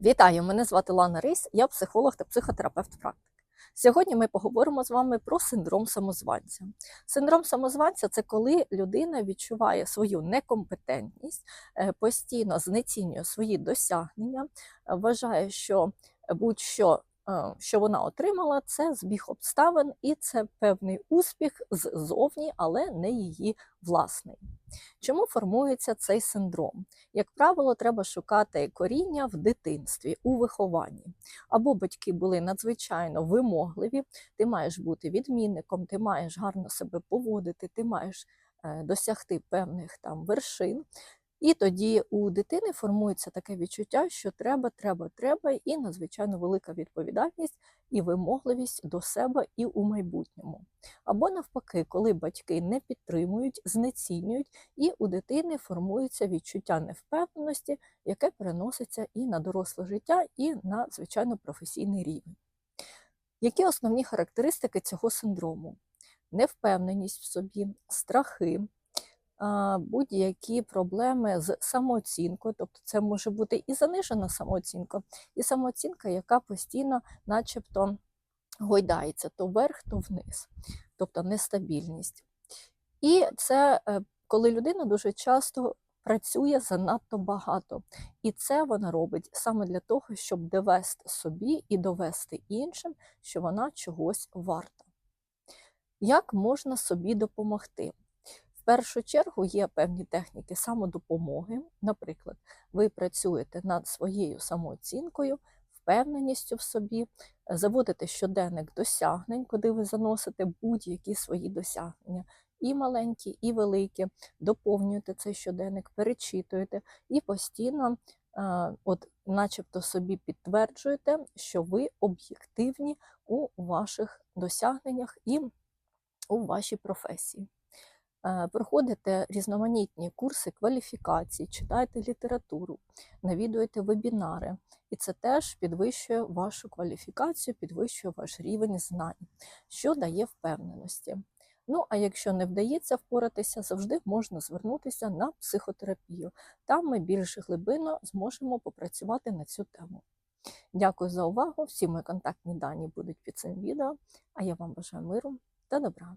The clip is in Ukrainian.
Вітаю! Мене звати Лана Рейс, я психолог та психотерапевт практик. Сьогодні ми поговоримо з вами про синдром самозванця. Синдром самозванця це коли людина відчуває свою некомпетентність, е, постійно знецінює свої досягнення, е, вважає, що будь-що, що вона отримала, це збіг обставин і це певний успіх ззовні, але не її власний. Чому формується цей синдром? Як правило, треба шукати коріння в дитинстві, у вихованні. Або батьки були надзвичайно вимогливі, ти маєш бути відмінником, ти маєш гарно себе поводити, ти маєш е, досягти певних там вершин. І тоді у дитини формується таке відчуття, що треба, треба, треба, і надзвичайно велика відповідальність і вимогливість до себе і у майбутньому. Або навпаки, коли батьки не підтримують, знецінюють, і у дитини формується відчуття невпевненості, яке переноситься і на доросле життя, і на звичайно професійний рівень. Які основні характеристики цього синдрому? Невпевненість в собі, страхи, будь-які проблеми з самооцінкою, тобто це може бути і занижена самооцінка, і самооцінка, яка постійно, начебто, гойдається то вверх, то вниз, тобто нестабільність. І це е, коли людина дуже часто працює занадто багато. І це вона робить саме для того, щоб довести собі і довести іншим, що вона чогось варта. Як можна собі допомогти? В першу чергу є певні техніки самодопомоги. Наприклад, ви працюєте над своєю самооцінкою, впевненістю в собі, заводите щоденник досягнень, куди ви заносите будь-які свої досягнення, і маленькі, і великі, доповнюєте цей щоденник, перечитуєте і постійно, от, начебто, собі підтверджуєте, що ви об'єктивні у ваших досягненнях і у вашій професії. Е, проходите різноманітні курси кваліфікації, читаєте літературу, навідуєте вебінари, і це теж підвищує вашу кваліфікацію, підвищує ваш рівень знань, що дає впевненості. Ну, а якщо не вдається впоратися, завжди можна звернутися на психотерапію. Там ми більш глибинно зможемо попрацювати на цю тему. Дякую за увагу! Всі мої контактні дані будуть під цим відео, а я вам бажаю миру та добра.